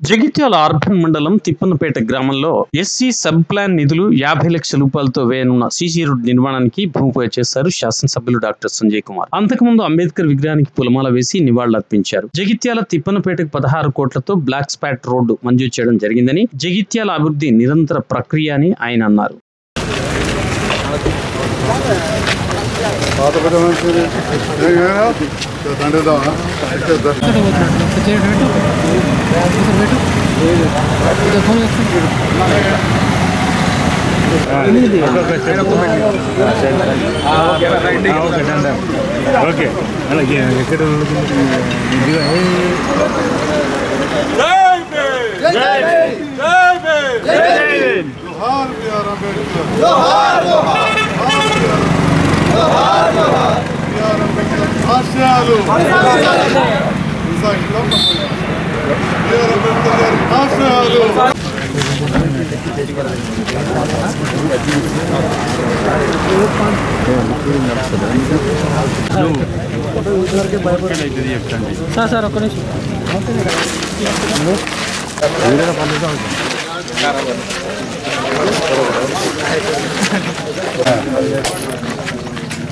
Jagtial urban మండలం తిప్పనపేట గ్రామంలో SC sub plan నిధులు యాభై లక్షల రూపాయలతో వేయనున్న సీసీ రోడ్ నిర్మాణానికి భూమి పూజ చేశారు శాసనసభ్యులు డాక్టర్ సంజయ్ కుమార్. అంతకుముందు అంబేద్కర్ విగ్రహానికి పులమాల వేసి నివాళులర్పించారు. జగిత్యాల తిప్పనపేటకు పదహారు కోట్లతో బ్లాక్ స్పాట్ రోడ్డు మంజూరు చేయడం జరిగిందని జగిత్యాల అభివృద్ధి నిరంతర ప్రక్రియ అని ఆయన అన్నారు. పాత ఓకే అలాగే ఎక్కడ జోహార్ బిఆర్ అంబేద్కర్ జోహార్ జోహార్ జోహార్ జోహార్ ఆశయాలు ఆశయాలు సార్ సార్ ఒక్క నిమిషం వేరే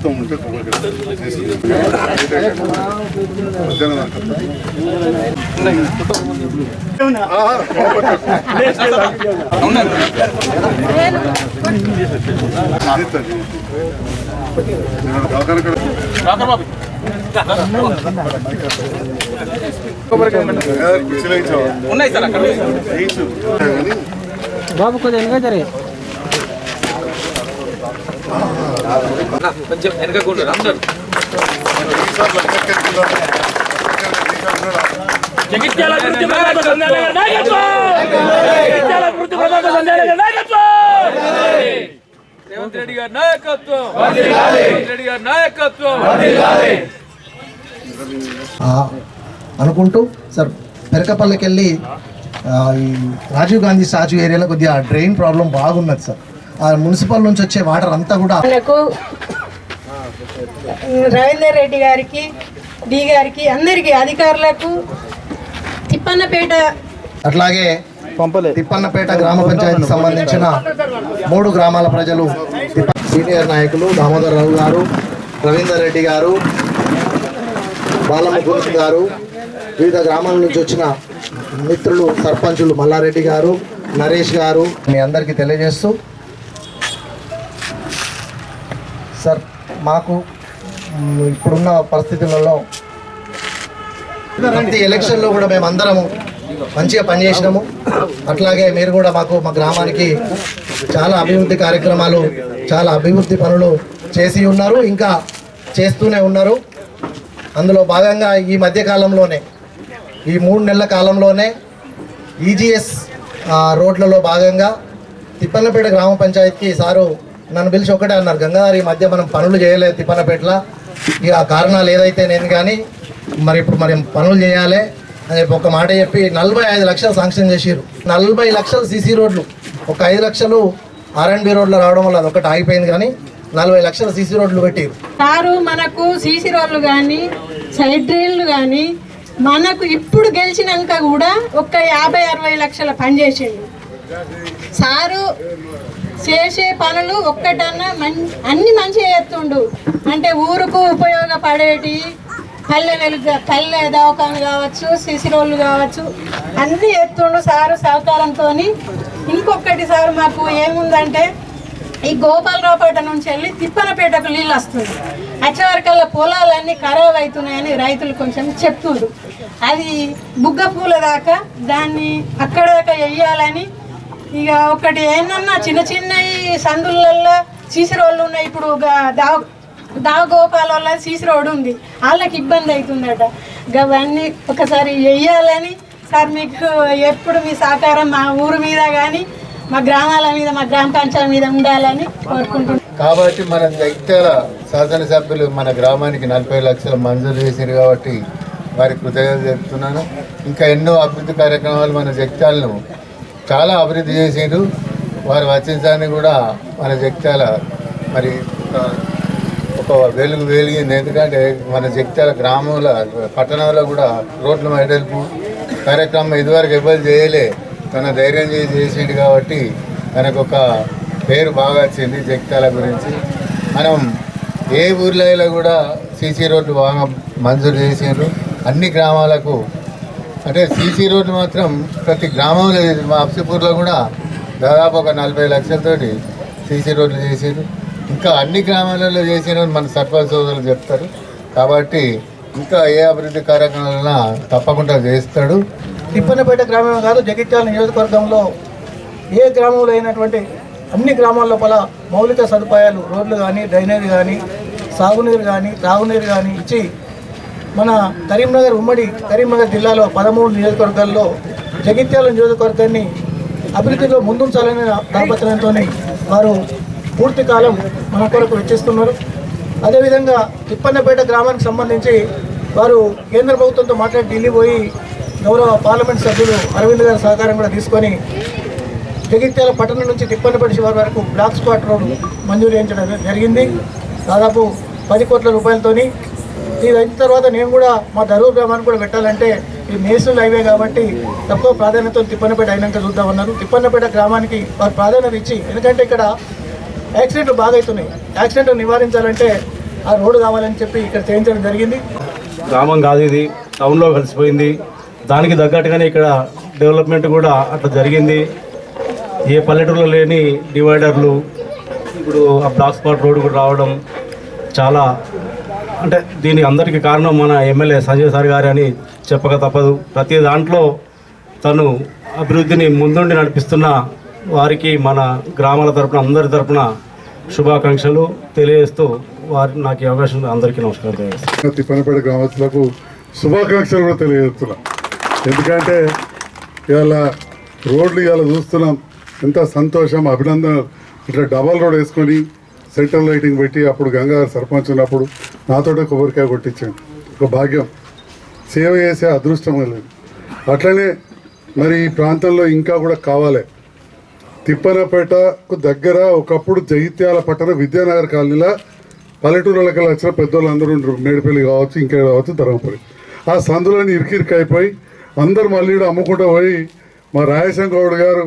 మొత్తం ఉంటే చేసి మధ్యాహ్నం. దాకా. ఆహా, అది తల్లి. నేను దవాఖాన కాడ- ఏ, కుర్చీలో ఇచ్చావా? వేయించు. కానీ బాబు కొద్దిగా వెనుక జరిగి కొంచెం వెనకకుండా వెళ్తున్నాడు. జగిత్యాల అభివృద్ధి ప్రదాత సంధ్యాల నాయకత్వం జగిత్యాల అభివృద్ధి ప్రదాత సంధ్యాల నాయకత్వం రేవంత్ రెడ్డి గారి నాయకత్వం రేవంత్ రెడ్డి గారి నాయకత్వం అనుకుంటూ సార్ పెరకపల్లికి వెళ్ళి రాజీవ్ గాంధీ స్టాచ్యూ ఏరియాలో కొద్దిగా డ్రైన్ ప్రాబ్లం బాగున్నది సార్ ఆ మున్సిపల్ నుంచి వచ్చే వాటర్ అంతా కూడా మనకు రవీందర్ రెడ్డి గారికి డి గారికి అందరికీ అధికారులకు తిప్పన్నపేట అట్లాగే తిప్పన్నపేట గ్రామ పంచాయతీకి సంబంధించిన మూడు గ్రామాల ప్రజలు సీనియర్ నాయకులు దామోదర్ రావు గారు రవీందర్ రెడ్డి గారు బాలముకుంద్ గారు వివిధ గ్రామాల నుంచి వచ్చిన మిత్రులు సర్పంచులు మల్లారెడ్డి గారు నరేష్ గారు మీ అందరికీ తెలియజేస్తూ సార్ మాకు ఇప్పుడున్న పరిస్థితులలో ప్రతి ఎలక్షన్లో కూడా మేము అందరము మంచిగా పనిచేసినాము. అట్లాగే మీరు కూడా మాకు మా గ్రామానికి చాలా అభివృద్ధి కార్యక్రమాలు చాలా అభివృద్ధి పనులు చేసి ఉన్నారు ఇంకా చేస్తూనే ఉన్నారు. అందులో భాగంగా ఈ మధ్య కాలంలోనే ఈ మూడు నెలల కాలంలోనే ఈజీఎస్ రోడ్లలో భాగంగా తిప్పన్నపేట గ్రామ పంచాయతీకి సారు నన్ను పిలిచి ఒకటే అన్నారు గంగాధర్ ఈ మధ్య మనం పనులు చేయలేదు తిప్పన్నపేటలో ఇక ఆ కారణాలు ఏదైతే నేను కానీ మరి ఇప్పుడు మరి పనులు చేయాలి అని చెప్పి ఒక మాట చెప్పి నలభై ఐదు లక్షలు శాంక్షన్ చేసిరు నలభై లక్షలు సీసీ రోడ్లు. ఒక ఐదు లక్షలు ఆర్ఎండ్బి రోడ్లు రావడం వల్ల అదొకటి ఆగిపోయింది కానీ నలభై లక్షల సీసీ రోడ్లు పెట్టారు సారు మనకు సీసీ రోడ్లు కానీ సైడ్ డ్రైన్లు కానీ మనకు ఇప్పుడు గెలిచినాక కూడా ఒక యాభై అరవై లక్షల పని చేసేది సారు చేసే పనులు ఒక్కటన్నా మం అన్ని మంచిగా చేస్తుండు. అంటే ఊరుకు ఉపయోగపడేటి పల్లె వెలుగు పల్లె దవాఖాను కావచ్చు శిశిరోళ్ళు కావచ్చు అన్నీ చేస్తుండు సారు సహకారంతో ఇంకొకటి సారు మాకు ఏముందంటే ఈ గోపాలరావుపేట నుంచి వెళ్ళి తిప్పనపేటకు నీళ్ళు వస్తుంది. వచ్చేవరకల్లా పొలాలన్నీ ఖరాబ్ అవుతున్నాయని రైతులు కొంచెం చెప్తుండ్రు. అది బుగ్గ పూల దాకా దాన్ని అక్కడ దాకా వెయ్యాలని ఇక ఒకటి ఏందన్నా చిన్న చిన్న సందులలో సీసీ రోడ్లు ఉన్నాయి. ఇప్పుడు దావ దావగోపాల వల్ల సీసీ రోడ్ ఉంది. వాళ్ళకి ఇబ్బంది అవుతుందట. అవన్నీ ఒకసారి వెయ్యాలని సార్ మీకు ఎప్పుడు మీ సహకారం మా ఊరు మీద కానీ మా గ్రామాల మీద మా గ్రామ పంచాయతీ మీద ఉండాలని కోరుకుంటున్నాం. కాబట్టి మన దగ్గర శాసనసభ్యులు మన గ్రామానికి నలభై లక్షలు మంజూరు చేశారు కాబట్టి వారి కృతజ్ఞత చెప్తున్నాను. ఇంకా ఎన్నో అభివృద్ధి కార్యక్రమాలు మన జగిత్యాలను చాలా అభివృద్ధి చేసారు వారు వచ్చిన కూడా మన జగిత్యాల మరి ఒక వెలుగు వెలిగింది. ఎందుకంటే మన జగిత్యాల గ్రామంలో పట్టణంలో కూడా రోడ్ల మెడల్పు కార్యక్రమం ఇదివరకు ఎవరు చేయలే. తన ధైర్యం చేసి చేసిండు కాబట్టి తనకు ఒక పేరు బాగా వచ్చింది జగిత్యాల గురించి. మనం ఏ ఊర్లో అయినా కూడా సీసీ రోడ్డు బాగా మంజూరు చేసిండ్రు. అన్ని గ్రామాలకు అంటే సీసీ రోడ్డు మాత్రం ప్రతి గ్రామంలో మా అప్సిపూర్లో కూడా దాదాపు ఒక నలభై లక్షలతోటి సీసీ రోడ్లు చేసారు ఇంకా అన్ని గ్రామాలలో చేసిన మన సర్పంచ్ సోదరులు చెప్తారు. కాబట్టి ఇంకా ఏ అభివృద్ధి కార్యక్రమాలైనా తప్పకుండా చేస్తాడు. తిప్పనపేట గ్రామం కాదు జగిత్యాల నియోజకవర్గంలో ఏ గ్రామంలో అయినటువంటి అన్ని గ్రామాల లోపల మౌలిక సదుపాయాలు రోడ్లు కానీ డ్రైనేజ్ కానీ సాగునీరు కానీ తాగునీరు కానీ ఇచ్చి మన కరీంనగర్ ఉమ్మడి కరీంనగర్ జిల్లాలో పదమూడు నియోజకవర్గాల్లో జగిత్యాల నియోజకవర్గాన్ని అభివృద్ధిలో ముందుంచాలనే దాపత్రంతో వారు పూర్తి కాలం మన కొరకు వెచ్చిస్తున్నారు. అదేవిధంగా తిప్పన్నపేట గ్రామానికి సంబంధించి వారు కేంద్ర ప్రభుత్వంతో మాట్లాడి ఢిల్లీ పోయి గౌరవ పార్లమెంట్ సభ్యులు అరవింద్ గారి సహకారం కూడా తీసుకొని జగిత్యాల పట్టణం నుంచి తిప్పన్నపేట శివారు వరకు బ్లాక్ స్పాట్ రోడ్ మంజూరు చేయించడం జరిగింది. దాదాపు పది కోట్ల రూపాయలతోని ఇది అయిన తర్వాత నేను కూడా మా ధరూర్ గ్రామాన్ని కూడా పెట్టాలంటే ఇది నేషనల్ హైవే కాబట్టి తక్కువ ప్రాధాన్యత తిప్పన్నపేట అయినాక చూద్దామన్నారు తిప్పన్నపేట గ్రామానికి వారు ప్రాధాన్యత ఇచ్చి ఎందుకంటే ఇక్కడ యాక్సిడెంట్లు బాగా అవుతున్నాయి. యాక్సిడెంట్లు నివారించాలంటే ఆ రోడ్డు కావాలని చెప్పి ఇక్కడ చేయించడం జరిగింది. గ్రామం కాదు ఇది టౌన్లో కలిసిపోయింది. దానికి తగ్గట్టుగానే ఇక్కడ డెవలప్మెంట్ కూడా అట్లా జరిగింది. ఏ పల్లెటూరులో లేని డివైడర్లు ఇప్పుడు ఆ బ్లాక్ స్పాట్ రోడ్డు కూడా రావడం చాలా అంటే దీని అందరికీ కారణం మన ఎమ్మెల్యే సంజయ్ సార్ గారు అని చెప్పక తప్పదు. ప్రతి దాంట్లో తను అభివృద్ధిని ముందుండి నడిపిస్తున్న వారికి మన గ్రామాల తరపున అందరి తరపున శుభాకాంక్షలు తెలియజేస్తూ వారి నాకు అవకాశం అందరికీ నమస్కారం తెలియజేస్తాను. తిప్పనపేట గ్రామస్తులకు శుభాకాంక్షలు కూడా తెలియజేస్తున్నా. ఎందుకంటే ఇవాళ రోడ్లు ఇవాళ చూస్తున్నాం. ఎంత సంతోషం అభినందన ఇట్లా డబల్ రోడ్ వేసుకొని సెంట్రల్ లైటింగ్ పెట్టి అప్పుడు గంగారు సర్పంచ్ ఉన్నప్పుడు నాతోటే కొబ్బరికాయ కొట్టించాను ఒక భాగ్యం. సేవ చేసే అదృష్టం లేదు అట్లనే మరి ఈ ప్రాంతంలో ఇంకా కూడా కావాలి. తిప్పనపేటకు దగ్గర ఒకప్పుడు జగిత్యాల పట్టణ విద్యానగర్ కాలనీలో పల్లెటూరులకి వచ్చిన పెద్దోళ్ళు అందరూ ఉండరు. మేడిపల్లి కావచ్చు ఇంకా కావచ్చు ధర్మపురి. ఆ సందులని ఇరికిరికి అయిపోయి అందరు మళ్ళీ అమ్ముకుంటూ పోయి మా రాయశంకరుడు గారు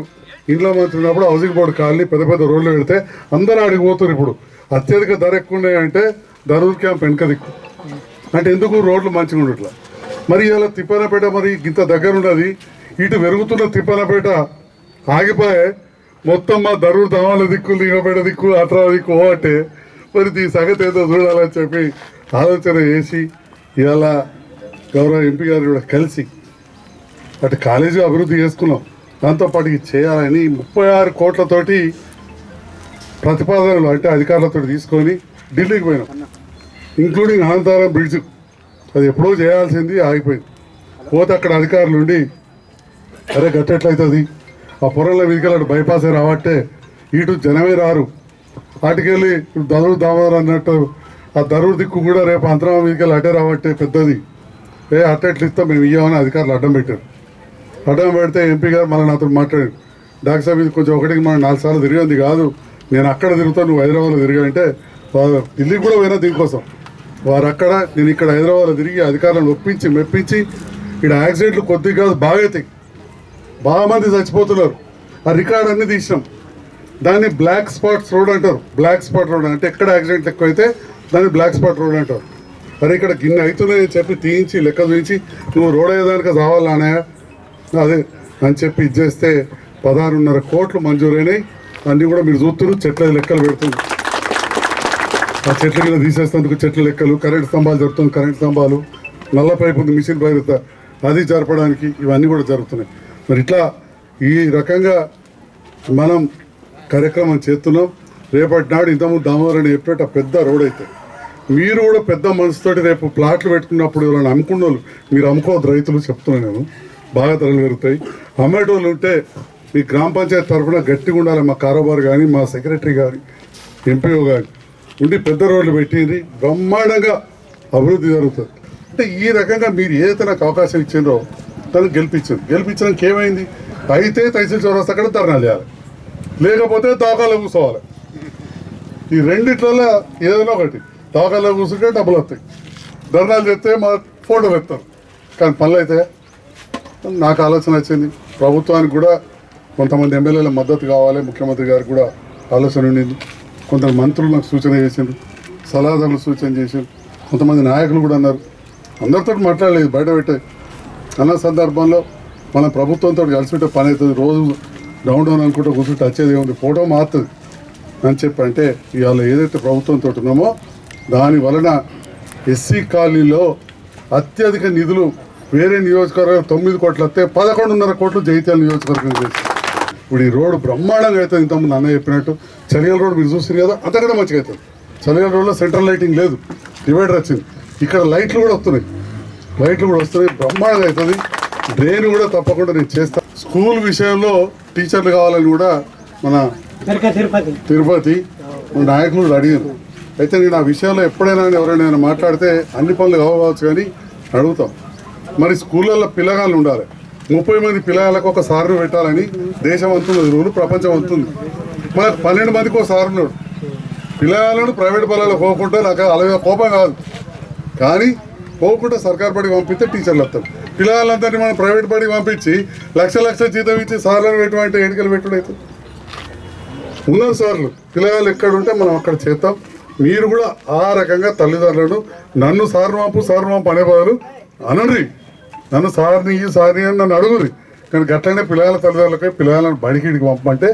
ఇంట్లో మంత్రి ఉన్నప్పుడు హౌసింగ్ బోర్డు కాలనీ పెద్ద పెద్ద రోడ్లు పెడితే అందరూ ఆడికి పోతారు ఇప్పుడు. అత్యధిక ధర ఎక్కువ ఉన్నాయంటే ధరూర్ క్యాంప్ వెనక దిక్కు. అంటే ఎందుకు రోడ్లు మంచిగా ఉండట్లా? మరి ఇలా తిప్పనపేట మరి ఇంత దగ్గర ఉన్నది ఇటు పెరుగుతున్న తిప్పనపేట ఆగిపోయే మొత్తం మా దరువు దమాల దిక్కు లింగపేట దిక్కు అట్రా దిక్కు ఓ అంటే మరి దీని సంగతి ఏదో చూడాలని చెప్పి ఆలోచన చేసి ఇవాళ గౌరవ ఎంపీ గారు కూడా కలిసి అటు కాలేజీ అభివృద్ధి చేసుకున్నాం. దాంతోపాటు ఇది చేయాలని ముప్పై ఆరు కోట్లతోటి ప్రతిపాదనలు అంటే అధికారులతో తీసుకొని ఢిల్లీకి పోయినాం. ఇంక్లూడింగ్ అనంతరం బ్రిడ్జ్ అది ఎప్పుడో చేయాల్సింది ఆగిపోయింది. పోతే అక్కడ అధికారులు ఉండి అరే గట్టెట్లయితుంది? ఆ పొరల వీధికెళ్ళి బైపాస్ రావట్టే. ఇటు జనమే రారు. వాటికెళ్ళి దరువు దామోదర్ అన్నట్టు ఆ దరువు దిక్కు కూడా రేపు అంతరం వీధికెళ్ళి అటే రావట్టే పెద్దది. ఏ అట్టెట్లు ఇస్తాం మేము ఇయ్యామని అధికారులు అడ్డం పెట్టారు. అడ్డం పెడితే ఎంపీ గారు మళ్ళీ నాతో మాట్లాడి డాక్టర్ సాబ్ ఇది కొంచెం ఒకటికి మనం నాలుగు సార్లు తిరిగింది కాదు. నేను అక్కడ తిరుగుతాను నువ్వు హైదరాబాద్లో తిరిగా అంటే వారు ఢిల్లీకి కూడా పోయినా దీనికోసం. వారు అక్కడ నేను ఇక్కడ హైదరాబాద్లో తిరిగి అధికారులను ఒప్పించి మెప్పించి ఇక్కడ యాక్సిడెంట్లు కొద్దిగా కాదు బాగా అవుతాయి. బాగా మంది చచ్చిపోతున్నారు. ఆ రికార్డ్ అన్నీ తీసినాం. దాన్ని బ్లాక్ స్పాట్స్ రోడ్ అంటారు. బ్లాక్ స్పాట్ రోడ్ అంటే ఎక్కడ యాక్సిడెంట్లు ఎక్కువైతే దాన్ని బ్లాక్ స్పాట్ రోడ్ అంటారు. మరి ఇక్కడ గిన్నె అవుతున్నాయని చెప్పి తీయించి లెక్క చూపించి నువ్వు రోడ్ అయ్యేదానికి కావాలనే అదే అని చెప్పి ఇచ్చేస్తే పదహారున్నర కోట్లు మంజూరైనాయి. అన్నీ కూడా మీరు చూస్తున్నారు చెట్ల లెక్కలు పెడుతుంది ఆ చెట్ల కింద తీసేస్తున్నందుకు చెట్ల లెక్కలు కరెంట్ స్తంభాలు జరుగుతుంది కరెంట్ స్తంభాలు. నల్ల పైపు ఉంది మిషన్ పైరుత అది జరపడానికి ఇవన్నీ కూడా జరుగుతున్నాయి. మరి ఇట్లా ఈ రకంగా మనం కార్యక్రమం చేస్తున్నాం. రేపటి నాడు ఇంతకుముందు దామోదర్ అని చెప్పేట పెద్ద రోడ్ అయితే. మీరు కూడా పెద్ద మనసుతోటి రేపు ప్లాట్లు పెట్టుకున్నప్పుడు ఎవరైనా అమ్ముకున్న వాళ్ళు మీరు అమ్ముకోవద్దు రైతులు చెప్తున్నాను నేను. బాగా ధరలు పెరుగుతాయి అమ్మేటోళ్ళు ఉంటే మీ గ్రామ పంచాయతీ తరఫున గట్టిగా ఉండాలి. మా కారోబార్ కానీ మా సెక్రటరీ కానీ ఎంపీఓ కానీ ఉండి పెద్ద రోడ్లు పెట్టింది. బ్రహ్మాండంగా అభివృద్ధి జరుగుతుంది. అంటే ఈ రకంగా మీరు ఏదైతే నాకు అవకాశం ఇచ్చిండ్రో తను గెలిపించింది. గెలిపించడానికి ఏమైంది? అయితే తహసీల్ చౌరస్తా అక్కడ ధర్నాలు చేయాలి. లేకపోతే తోకాలో కూర్చోవాలి. ఈ రెండిట్లలో ఏదైనా ఒకటి. తోకాలో కూర్చుంటే డబ్బులు వస్తాయి. ధర్నాలు చేస్తే మా ఫోటోలు ఎత్తారు కానీ పనులు అయితే నాకు ఆలోచన వచ్చింది. ప్రభుత్వానికి కూడా కొంతమంది ఎమ్మెల్యేల మద్దతు కావాలి ముఖ్యమంత్రి గారు కూడా ఆలోచన ఉండింది. కొంత మంత్రులు నాకు సూచన చేసిండ్రు సలహాదారులు సూచన చేసిండ్రు కొంతమంది నాయకులు కూడా అన్నారు. అందరితో మాట్లాడలేదు బయట పెట్టే అన్న సందర్భంలో మన ప్రభుత్వంతో కలిసి ఉంటే పని అవుతుంది. రోజు డౌన్ డౌన్ అనుకుంటూ కూర్చుంటే వచ్చేది ఏముంది ఫోటో మారుతుంది. అని చెప్పి అంటే ఇవాళ ఏదైతే ప్రభుత్వంతో ఉన్నామో దాని వలన ఎస్సీ కాలనీలో అత్యధిక నిధులు వేరే నియోజకవర్గం తొమ్మిది కోట్లు వస్తే పదకొండున్నర కోట్లు జైత్యాల నియోజకవర్గం చేసి. ఇప్పుడు ఈ రోడ్డు బ్రహ్మాండంగా అవుతుంది. ఇంతకుముందు అన్న చెప్పినట్టు చలిగల రోడ్ మీరు చూస్తారు కదా అంతకంటే మంచిగా అవుతుంది. చలిగల రోడ్లో సెంట్రల్ లైటింగ్ లేదు. డివైడర్ వచ్చింది. ఇక్కడ లైట్లు కూడా వస్తున్నాయి. లైట్లు కూడా వస్తున్నాయి. బ్రహ్మాండంగా అవుతుంది. డ్రైన్ కూడా తప్పకుండా నేను చేస్తాను స్కూల్ విషయంలో టీచర్లు కావాలని కూడా మన తిరుపతి మన నాయకులు అడిగారు అయితే నేను ఆ విషయంలో ఎప్పుడైనా ఎవరైనా మాట్లాడితే అన్ని పనులు కావచ్చు కానీ అడుగుతాం. మరి స్కూళ్ళల్లో పిల్లగాళ్ళు ఉండాలి. ముప్పై మంది పిల్లగాళ్ళకు ఒక సారును పెట్టాలని దేశం అంతున్నది రూలు ప్రపంచం అంతుంది మరి పన్నెండు మందికి ఒక సారు ఉన్నాడు. పిల్లగాళ్ళను ప్రైవేట్ బలాల్లో పోకుండా నాకు అలా కోపం కాదు. కానీ పోకుండా సర్కార్ బడికి పంపిస్తే టీచర్లు వస్తారు. పిల్లలందరినీ మనం ప్రైవేట్ బడికి పంపించి లక్ష లక్ష జీతం ఇచ్చి సార్లను పెట్టమంటే ఎన్నికలు పెట్టుడు అవుతుంది ఉన్నారు సార్లు. పిల్లగాళ్ళు ఎక్కడ ఉంటే మనం అక్కడ చేద్దాం మీరు కూడా ఆ రకంగా తల్లిదండ్రులను నన్ను సార్ మాపు సార్ మాపు అనే బదులు అనండి నన్ను సార్ని ఈ సార్ని అని నన్ను అడుగురి కానీ గట్లనే పిల్లల తల్లిదండ్రులకి పిల్లలను బడికిడికి పంపమంటే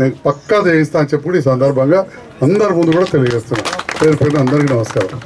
నేను పక్కా చేయిస్తా అని చెప్పి ఈ సందర్భంగా అందరి ముందు కూడా తెలియజేస్తున్నాను. పేరు పేరు అందరికీ నమస్కారం.